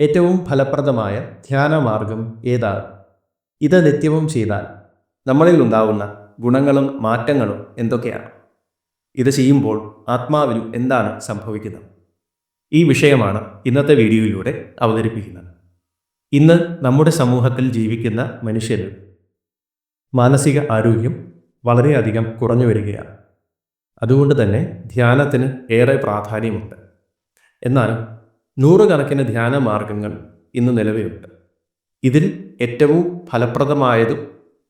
ഏറ്റവും ഫലപ്രദമായ ധ്യാനമാർഗം ഏതാണ്? ഇത് നിത്യവും ചെയ്താൽ നമ്മളിൽ ഉണ്ടാവുന്ന ഗുണങ്ങളും മാറ്റങ്ങളും എന്തൊക്കെയാണ്? ഇത് ചെയ്യുമ്പോൾ ആത്മാവിനും എന്താണ് സംഭവിക്കുന്നത്? ഈ വിഷയമാണ് ഇന്നത്തെ വീഡിയോയിലൂടെ അവതരിപ്പിക്കുന്നത്. ഇന്ന് നമ്മുടെ സമൂഹത്തിൽ ജീവിക്കുന്ന മനുഷ്യന് മാനസിക ആരോഗ്യം വളരെയധികം കുറഞ്ഞു വരികയാണ്. അതുകൊണ്ട് തന്നെ ധ്യാനത്തിന് ഏറെ പ്രാധാന്യമുണ്ട്. എന്നാൽ നൂറുകണക്കിന് ധ്യാന മാർഗങ്ങൾ ഇന്ന് നിലവിലുണ്ട്. ഇതിൽ ഏറ്റവും ഫലപ്രദമായതും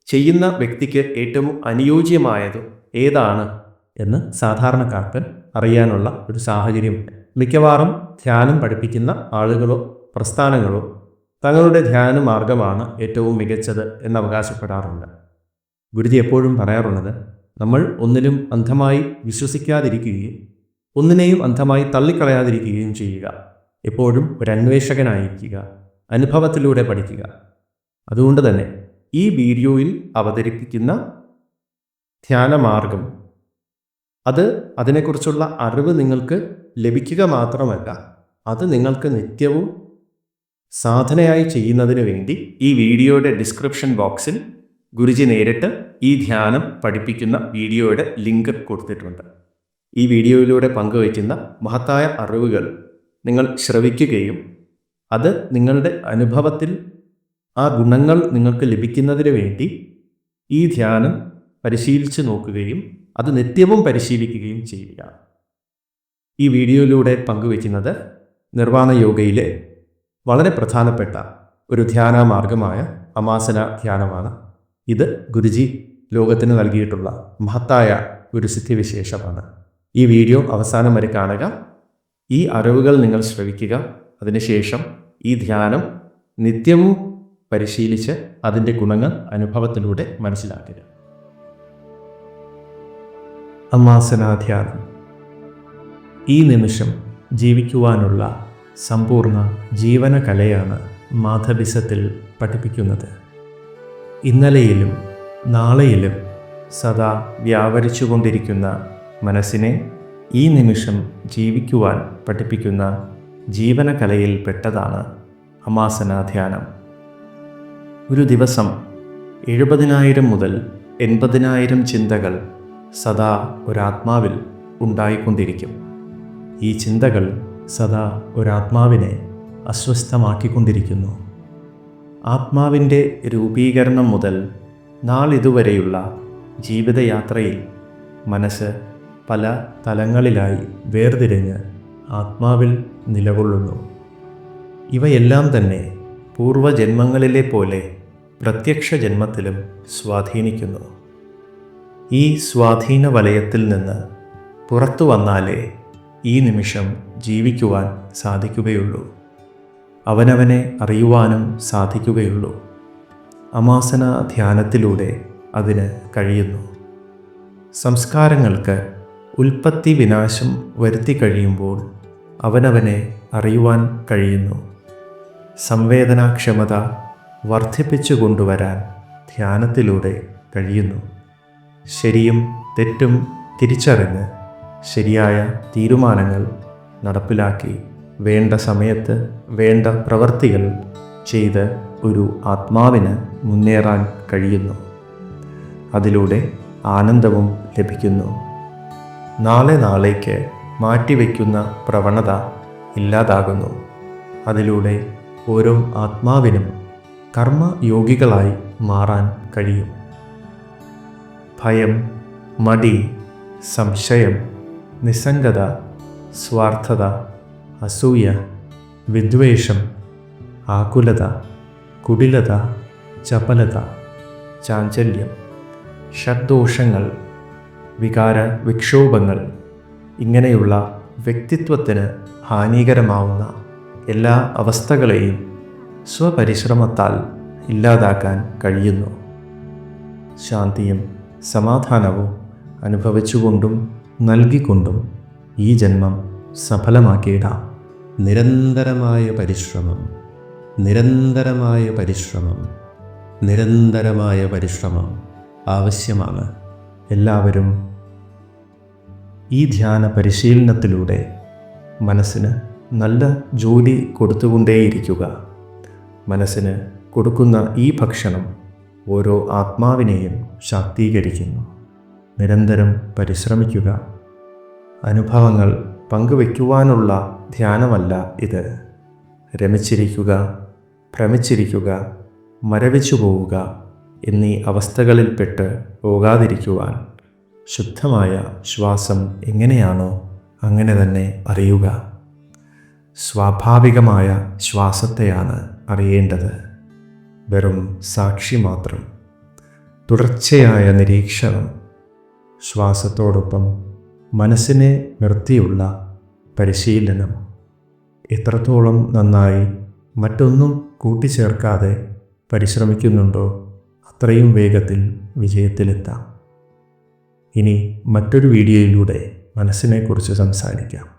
ചെയ്യുന്ന വ്യക്തിക്ക് ഏറ്റവും അനുയോജ്യമായതും ഏതാണ് എന്ന് സാധാരണക്കാർക്ക് അറിയാനുള്ള ഒരു സാഹചര്യമുണ്ട്. മിക്കവാറും ധ്യാനം പഠിപ്പിക്കുന്ന ആളുകളോ പ്രസ്ഥാനങ്ങളോ തങ്ങളുടെ ധ്യാന മാർഗമാണ് ഏറ്റവും മികച്ചത് എന്ന് അവകാശപ്പെടാറുണ്ട്. ഗുരുജി എപ്പോഴും പറയാറുള്ളത് നമ്മൾ ഒന്നിലും അന്ധമായി വിശ്വസിക്കാതിരിക്കുകയും ഒന്നിനെയും അന്ധമായി തള്ളിക്കളയാതിരിക്കുകയും ചെയ്യുക. എപ്പോഴും ഒരു അന്വേഷകനായിരിക്കുക അനുഭവത്തിലൂടെ പഠിക്കുക. അതുകൊണ്ട് തന്നെ ഈ വീഡിയോയിൽ അവതരിപ്പിക്കുന്ന ധ്യാനമാർഗം അത് അതിനെക്കുറിച്ചുള്ള അറിവ് നിങ്ങൾക്ക് ലഭിക്കുക മാത്രമല്ല അത് നിങ്ങൾക്ക് നിത്യവും സാധനയായി ചെയ്യുന്നതിന് വേണ്ടി ഈ വീഡിയോയുടെ ഡിസ്ക്രിപ്ഷൻ ബോക്സിൽ ഗുരുജി നേരിട്ട് ഈ ധ്യാനം പഠിപ്പിക്കുന്ന വീഡിയോയുടെ ലിങ്ക് കൊടുത്തിട്ടുണ്ട്. ഈ വീഡിയോയിലൂടെ പങ്കുവയ്ക്കുന്ന മഹത്തായ അറിവുകൾ നിങ്ങൾ ശ്രവിക്കുകയും അത് നിങ്ങളുടെ അനുഭവത്തിൽ ആ ഗുണങ്ങൾ നിങ്ങൾക്ക് ലഭിക്കുന്നതിന് വേണ്ടി ഈ ധ്യാനം പരിശീലിച്ച് നോക്കുകയും അത് നിത്യവും പരിശീലിക്കുകയും ചെയ്യുക. ഈ വീഡിയോയിലൂടെ പങ്കുവയ്ക്കുന്നത് നിർവാണ യോഗയിലെ വളരെ പ്രധാനപ്പെട്ട ഒരു ധ്യാന മാർഗമായ അമാസന ധ്യാനമാണ്. ഇത് ഗുരുജി ലോകത്തിന് നൽകിയിട്ടുള്ള മഹത്തായ ഒരു സിദ്ധിവിശേഷമാണ്. ഈ വീഡിയോ അവസാനം വരെ കാണുക. ഈ അറിവുകൾ നിങ്ങൾ ശ്രവിക്കുക. അതിനുശേഷം ഈ ധ്യാനം നിത്യവും പരിശീലിച്ച് അതിന്റെ ഗുണങ്ങൾ അനുഭവത്തിലൂടെ മനസ്സിലാക്കുക. അമാസനാധ്യാനം. ഈ നിമിഷം ജീവിക്കുവാനുള്ള സമ്പൂർണ ജീവനകലയാണ് മാധവിസത്തിൽ പഠിപ്പിക്കുന്നത്. ഇന്നലെയിലും നാളെയിലും സദാ വ്യാപരിച്ചുകൊണ്ടിരിക്കുന്ന മനസ്സിനെ ഈ നിമിഷം ജീവിക്കുവാൻ പഠിപ്പിക്കുന്ന ജീവനകലയിൽ പെട്ടതാണ് അമാസനാധ്യാനം ഒരു ദിവസം എഴുപതിനായിരം മുതൽ എൺപതിനായിരം ചിന്തകൾ സദാ ഒരാത്മാവിൽ ഉണ്ടായിക്കൊണ്ടിരിക്കും. ഈ ചിന്തകൾ സദാ ഒരാത്മാവിനെ അസ്വസ്ഥമാക്കിക്കൊണ്ടിരിക്കുന്നു. ആത്മാവിന്റെ രൂപീകരണം മുതൽ നാളിതുവരെയുള്ള ജീവിതയാത്രയിൽ മനസ്സ് പല തലങ്ങളിലായി വേർതിരിഞ്ഞ് ആത്മാവിൽ നിലകൊള്ളുന്നു. ഇവയെല്ലാം തന്നെ പൂർവജന്മങ്ങളിലെ പോലെ പ്രത്യക്ഷ ജന്മത്തിലും സ്വാധീനിക്കുന്നു. ഈ സ്വാധീന വലയത്തിൽ നിന്ന് പുറത്തു വന്നാലേ ഈ നിമിഷം ജീവിക്കുവാൻ സാധിക്കുകയുള്ളൂ. അവനവനെ അറിയുവാനും സാധിക്കുകയുള്ളൂ. അമാസന ധ്യാനത്തിലൂടെ അതിന് കഴിയുന്നു. സംസ്കാരങ്ങൾക്ക് ഉൽപ്പത്തി വിനാശം വരുത്തി കഴിയുമ്പോൾ അവനവനെ അറിയുവാൻ കഴിയുന്നു. സംവേദനാക്ഷമത വർദ്ധിപ്പിച്ചു കൊണ്ടുവരാൻ ധ്യാനത്തിലൂടെ കഴിയുന്നു. ശരിയും തെറ്റും തിരിച്ചറിഞ്ഞ് ശരിയായ തീരുമാനങ്ങൾ നടപ്പിലാക്കി വേണ്ട സമയത്ത് വേണ്ട പ്രവർത്തികൾ ചെയ്ത് ഒരു ആത്മാവിന് മുന്നേറാൻ കഴിയുന്നു. അതിലൂടെ ആനന്ദവും ലഭിക്കുന്നു. നാളെ നാളേക്ക് മാറ്റിവെക്കുന്ന പ്രവണത ഇല്ലാതാകുന്നു. അതിലൂടെ ഓരോ ആത്മാവിനും കർമ്മയോഗികളായി മാറാൻ കഴിയും. ഭയം മടി സംശയം നിസ്സംഗത സ്വാർത്ഥത അസൂയ വിദ്വേഷം ആകുലത കുടിലത ചപലത ചാഞ്ചല്യം ഷഡ്ദോഷങ്ങൾ വികാര വിക്ഷോഭങ്ങൾ ഇങ്ങനെയുള്ള വ്യക്തിത്വത്തിന് ഹാനികരമാവുന്ന എല്ലാ അവസ്ഥകളെയും സ്വപരിശ്രമത്താൽ ഇല്ലാതാക്കാൻ കഴിയുന്നു. ശാന്തിയും സമാധാനവും അനുഭവിച്ചുകൊണ്ടും നൽകിക്കൊണ്ടും ഈ ജന്മം സഫലമാക്കിയിടാം. നിരന്തരമായ പരിശ്രമം നിരന്തരമായ പരിശ്രമം നിരന്തരമായ പരിശ്രമം ആവശ്യമാണ്. എല്ലാവരും ഈ ധ്യാന പരിശീലനത്തിലൂടെ മനസ്സിന് നല്ല ജോലി കൊടുത്തുകൊണ്ടേയിരിക്കുക. മനസ്സിന് കൊടുക്കുന്ന ഈ ഭക്ഷണം ഓരോ ആത്മാവിനെയും ശാക്തീകരിക്കുന്നു. നിരന്തരം പരിശ്രമിക്കുക. അനുഭവങ്ങൾ പങ്കുവയ്ക്കുവാനുള്ള ധ്യാനമല്ല ഇത്. രമിച്ചിരിക്കുക ഭ്രമിച്ചിരിക്കുക മരവിച്ചു പോവുക. എന്നീ അവസ്ഥകളിൽപ്പെട്ട് പോകാതിരിക്കുവാൻ ശുദ്ധമായ ശ്വാസം എങ്ങനെയാണോ അങ്ങനെ തന്നെ അറിയുക. സ്വാഭാവികമായ ശ്വാസത്തെയാണ് അറിയേണ്ടത്. വെറും സാക്ഷി മാത്രം. തുടർച്ചയായ നിരീക്ഷണം. ശ്വാസത്തോടൊപ്പം മനസ്സിനെ നിർത്തിയുള്ള പരിശീലനം. എത്രത്തോളം നന്നായി മറ്റൊന്നും കൂട്ടിച്ചേർക്കാതെ പരിശ്രമിക്കുന്നുണ്ടോ? അത്രയും വേഗത്തിൽ വിജയത്തിലെത്താം. ഇനി മറ്റൊരു വീഡിയോയിലൂടെ മനസ്സിനെക്കുറിച്ച് സംസാരിക്കാം.